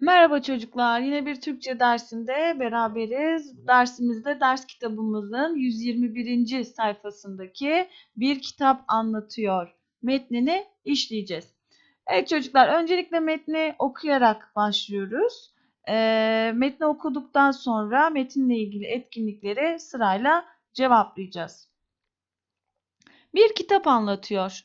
Merhaba çocuklar. Yine bir Türkçe dersinde beraberiz. Dersimizde ders kitabımızın 121. sayfasındaki bir kitap anlatıyor. Metnini işleyeceğiz. Evet çocuklar öncelikle metni okuyarak başlıyoruz. Ee, metni okuduktan sonra metinle ilgili etkinlikleri sırayla cevaplayacağız. Bir kitap anlatıyor.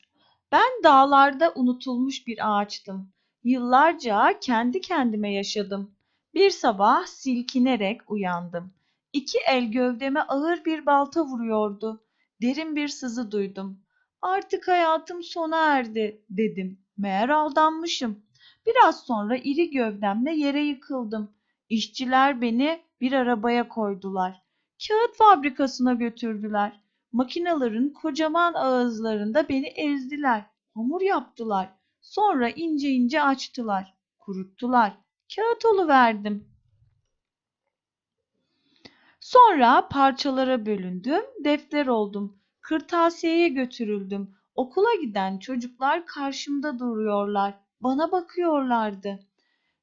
Ben dağlarda unutulmuş bir ağaçtım. Yıllarca kendi kendime yaşadım. Bir sabah silkinerek uyandım. İki el gövdeme ağır bir balta vuruyordu. Derin bir sızı duydum. Artık hayatım sona erdi dedim. Meğer aldanmışım. Biraz sonra iri gövdemle yere yıkıldım. İşçiler beni bir arabaya koydular. Kağıt fabrikasına götürdüler. Makinaların kocaman ağızlarında beni ezdiler. Hamur yaptılar. Sonra ince ince açtılar. Kuruttular. Kağıt verdim. Sonra parçalara bölündüm. Defter oldum. Kırtasiyeye götürüldüm. Okula giden çocuklar karşımda duruyorlar. Bana bakıyorlardı.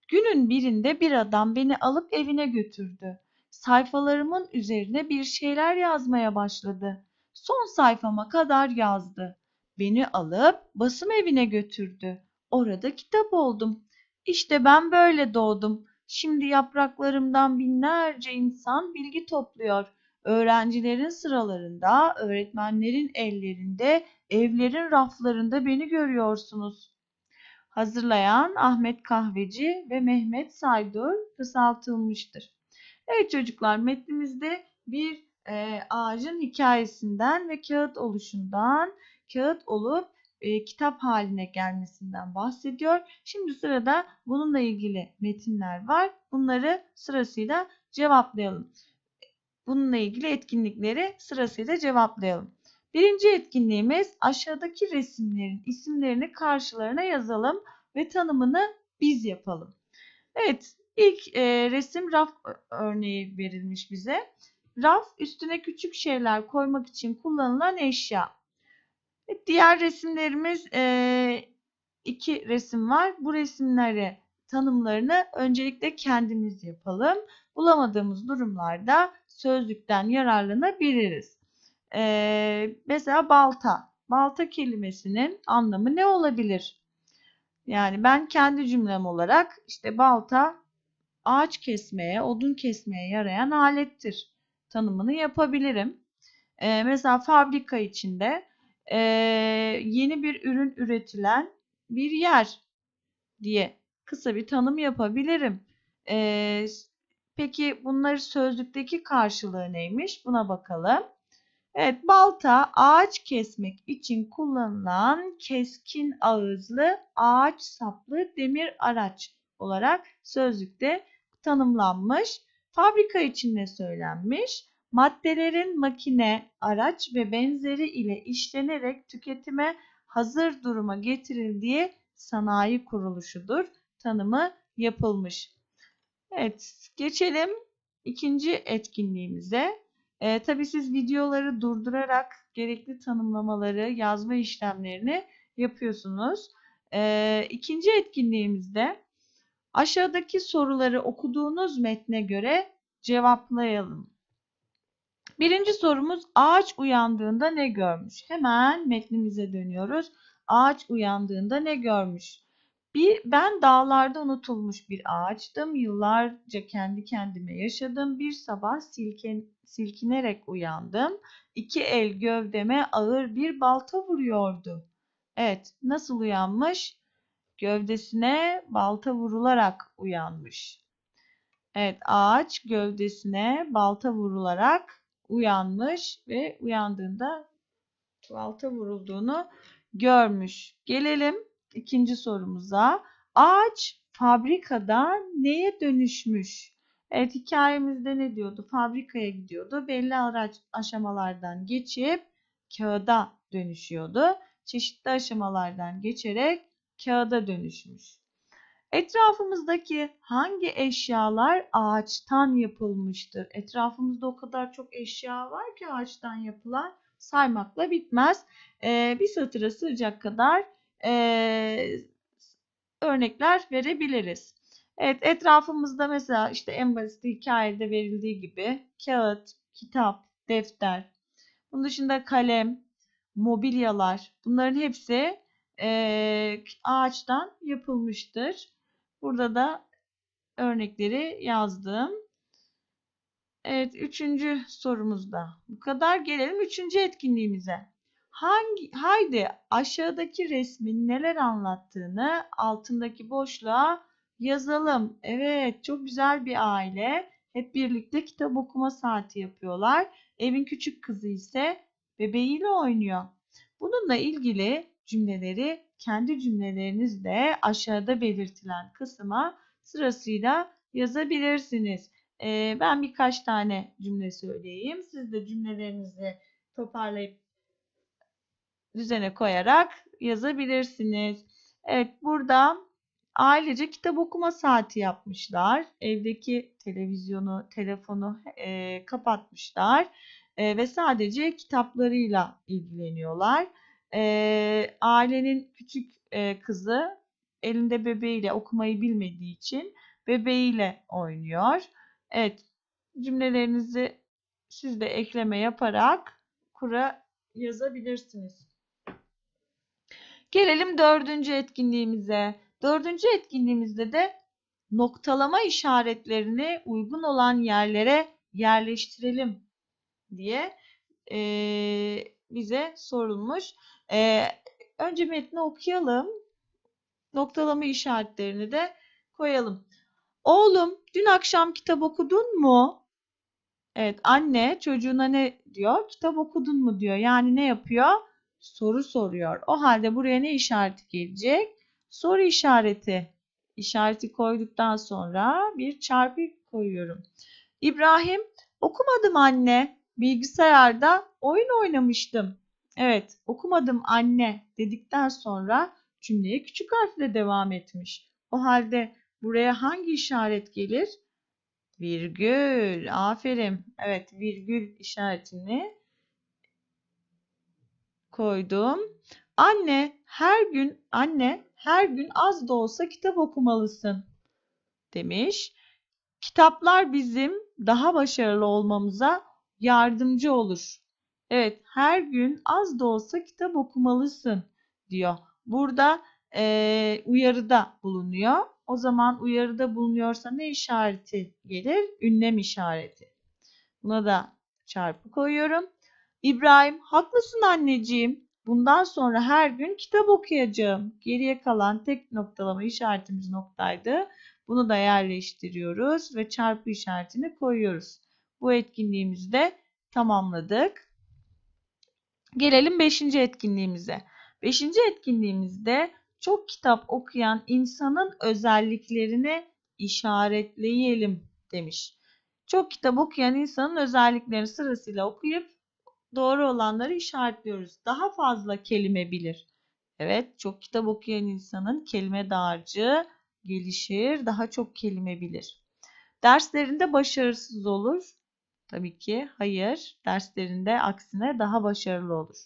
Günün birinde bir adam beni alıp evine götürdü. Sayfalarımın üzerine bir şeyler yazmaya başladı. Son sayfama kadar yazdı. Beni alıp basım evine götürdü. Orada kitap oldum. İşte ben böyle doğdum. Şimdi yapraklarımdan binlerce insan bilgi topluyor. Öğrencilerin sıralarında, öğretmenlerin ellerinde, evlerin raflarında beni görüyorsunuz. Hazırlayan Ahmet Kahveci ve Mehmet Saydur kısaltılmıştır. Evet çocuklar metnimizde bir e, ağacın hikayesinden ve kağıt oluşundan, kağıt olup e, kitap haline gelmesinden bahsediyor. Şimdi sırada bununla ilgili metinler var. Bunları sırasıyla cevaplayalım. Bununla ilgili etkinlikleri sırasıyla cevaplayalım. Birinci etkinliğimiz aşağıdaki resimlerin isimlerini karşılarına yazalım ve tanımını biz yapalım. Evet, ilk e, resim raf örneği verilmiş bize. Raf üstüne küçük şeyler koymak için kullanılan eşya. Diğer resimlerimiz e, iki resim var. Bu resimleri tanımlarını öncelikle kendimiz yapalım. Bulamadığımız durumlarda sözlükten yararlanabiliriz. Mesela balta. Balta kelimesinin anlamı ne olabilir? Yani ben kendi cümlem olarak işte balta ağaç kesmeye, odun kesmeye yarayan alettir tanımını yapabilirim. Ee, mesela fabrika içinde e, yeni bir ürün üretilen bir yer diye kısa bir tanım yapabilirim. Ee, peki bunları sözlükteki karşılığı neymiş? Buna bakalım. Evet, balta ağaç kesmek için kullanılan keskin ağızlı ağaç saplı demir araç olarak sözlükte tanımlanmış. Fabrika içinde söylenmiş. Maddelerin makine, araç ve benzeri ile işlenerek tüketime hazır duruma getirildiği sanayi kuruluşudur. Tanımı yapılmış. Evet, geçelim ikinci etkinliğimize. E, tabii siz videoları durdurarak gerekli tanımlamaları, yazma işlemlerini yapıyorsunuz. E, ikinci etkinliğimizde aşağıdaki soruları okuduğunuz metne göre cevaplayalım. Birinci sorumuz ağaç uyandığında ne görmüş? Hemen metnimize dönüyoruz. Ağaç uyandığında ne görmüş? Bir, ben dağlarda unutulmuş bir ağaçtım. Yıllarca kendi kendime yaşadım. Bir sabah silken, silkinerek uyandım. İki el gövdeme ağır bir balta vuruyordu. Evet, nasıl uyanmış? Gövdesine balta vurularak uyanmış. Evet, ağaç gövdesine balta vurularak uyanmış ve uyandığında balta vurulduğunu görmüş. Gelelim ikinci sorumuza. Ağaç fabrikada neye dönüşmüş? Evet hikayemizde ne diyordu? Fabrikaya gidiyordu. Belli araç aşamalardan geçip kağıda dönüşüyordu. Çeşitli aşamalardan geçerek kağıda dönüşmüş. Etrafımızdaki hangi eşyalar ağaçtan yapılmıştır? Etrafımızda o kadar çok eşya var ki ağaçtan yapılan saymakla bitmez. Ee, bir satıra sığacak kadar e, örnekler verebiliriz. Evet etrafımızda mesela işte en basit hikayede verildiği gibi kağıt, kitap, defter. Bunun dışında kalem, mobilyalar bunların hepsi eee, ağaçtan yapılmıştır. Burada da örnekleri yazdım. Evet, üçüncü sorumuzda bu kadar. Gelelim üçüncü etkinliğimize. Hangi, haydi aşağıdaki resmin neler anlattığını altındaki boşluğa yazalım. Evet, çok güzel bir aile. Hep birlikte kitap okuma saati yapıyorlar. Evin küçük kızı ise bebeğiyle oynuyor. Bununla ilgili cümleleri kendi cümlelerinizle aşağıda belirtilen kısma sırasıyla yazabilirsiniz. Ee, ben birkaç tane cümle söyleyeyim. Siz de cümlelerinizi toparlayıp düzene koyarak yazabilirsiniz. Evet burada ailece kitap okuma saati yapmışlar. Evdeki televizyonu, telefonu e, kapatmışlar e, ve sadece kitaplarıyla ilgileniyorlar. E, ailenin küçük e, kızı elinde bebeğiyle okumayı bilmediği için bebeğiyle oynuyor. Evet, cümlelerinizi siz de ekleme yaparak kura yazabilirsiniz. Gelelim dördüncü etkinliğimize. Dördüncü etkinliğimizde de noktalama işaretlerini uygun olan yerlere yerleştirelim diye e, bize sorulmuş. E, önce metni okuyalım. Noktalama işaretlerini de koyalım. Oğlum dün akşam kitap okudun mu? Evet anne çocuğuna ne diyor? Kitap okudun mu diyor. Yani ne yapıyor? Soru soruyor. O halde buraya ne işareti gelecek? Soru işareti. İşareti koyduktan sonra bir çarpı koyuyorum. İbrahim okumadım anne. Bilgisayarda oyun oynamıştım. Evet okumadım anne dedikten sonra cümleye küçük harfle devam etmiş. O halde Buraya hangi işaret gelir? Virgül. Aferin. Evet virgül işaretini koydum. Anne her gün anne her gün az da olsa kitap okumalısın demiş. Kitaplar bizim daha başarılı olmamıza yardımcı olur. Evet her gün az da olsa kitap okumalısın diyor. Burada e, uyarıda bulunuyor. O zaman uyarıda bulunuyorsa ne işareti gelir? Ünlem işareti. Buna da çarpı koyuyorum. İbrahim haklısın anneciğim. Bundan sonra her gün kitap okuyacağım. Geriye kalan tek noktalama işaretimiz noktaydı. Bunu da yerleştiriyoruz ve çarpı işaretini koyuyoruz. Bu etkinliğimizi de tamamladık. Gelelim 5. etkinliğimize. 5. etkinliğimizde çok kitap okuyan insanın özelliklerini işaretleyelim demiş. Çok kitap okuyan insanın özelliklerini sırasıyla okuyup doğru olanları işaretliyoruz. Daha fazla kelime bilir. Evet, çok kitap okuyan insanın kelime dağarcığı gelişir, daha çok kelime bilir. Derslerinde başarısız olur. Tabii ki hayır. Derslerinde aksine daha başarılı olur.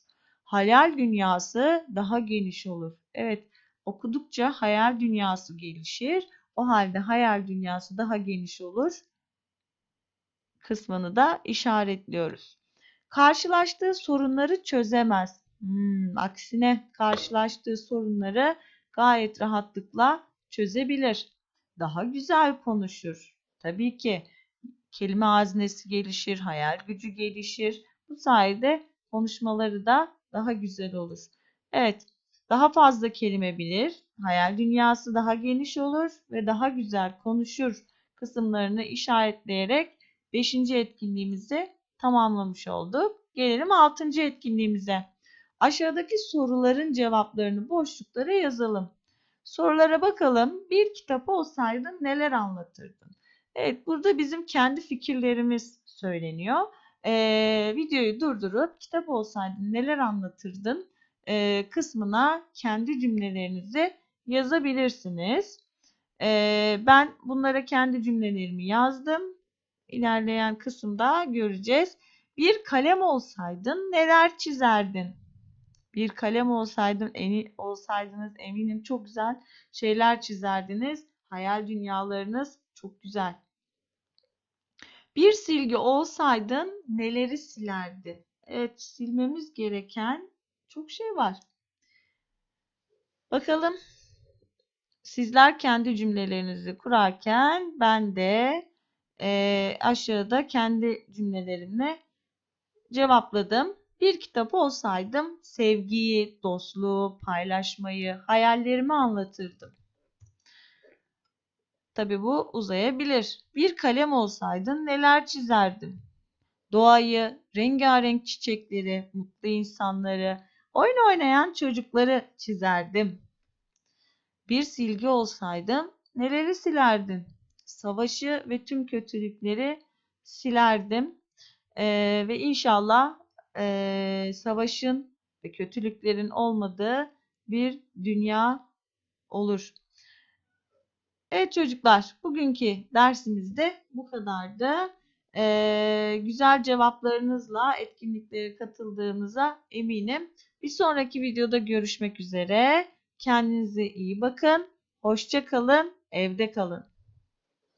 Hayal dünyası daha geniş olur. Evet, okudukça hayal dünyası gelişir. O halde hayal dünyası daha geniş olur. Kısmını da işaretliyoruz. Karşılaştığı sorunları çözemez. Hmm, aksine karşılaştığı sorunları gayet rahatlıkla çözebilir. Daha güzel konuşur. Tabii ki kelime hazinesi gelişir, hayal gücü gelişir. Bu sayede konuşmaları da daha güzel olur. Evet, daha fazla kelime bilir, hayal dünyası daha geniş olur ve daha güzel konuşur kısımlarını işaretleyerek 5. etkinliğimizi tamamlamış olduk. Gelelim 6. etkinliğimize. Aşağıdaki soruların cevaplarını boşluklara yazalım. Sorulara bakalım. Bir kitap olsaydın neler anlatırdın? Evet burada bizim kendi fikirlerimiz söyleniyor. Ee, videoyu durdurup kitap olsaydın neler anlatırdın e, kısmına kendi cümlelerinizi yazabilirsiniz. E, ben bunlara kendi cümlelerimi yazdım. İlerleyen kısımda göreceğiz. Bir kalem olsaydın neler çizerdin? Bir kalem olsaydın, eni, olsaydınız eminim çok güzel şeyler çizerdiniz. Hayal dünyalarınız çok güzel. Bir silgi olsaydın neleri silerdin? Evet, silmemiz gereken çok şey var. Bakalım sizler kendi cümlelerinizi kurarken ben de e, aşağıda kendi cümlelerimle cevapladım. Bir kitap olsaydım sevgiyi, dostluğu, paylaşmayı, hayallerimi anlatırdım. Tabii bu uzayabilir. Bir kalem olsaydın neler çizerdim? Doğayı, rengarenk çiçekleri, mutlu insanları, oyun oynayan çocukları çizerdim. Bir silgi olsaydım neleri silerdin? Savaşı ve tüm kötülükleri silerdim. Ee, ve inşallah e, savaşın ve kötülüklerin olmadığı bir dünya olur. Evet çocuklar, bugünkü dersimiz de bu kadardı. Ee, güzel cevaplarınızla etkinliklere katıldığınıza eminim. Bir sonraki videoda görüşmek üzere. Kendinize iyi bakın. Hoşça kalın. Evde kalın.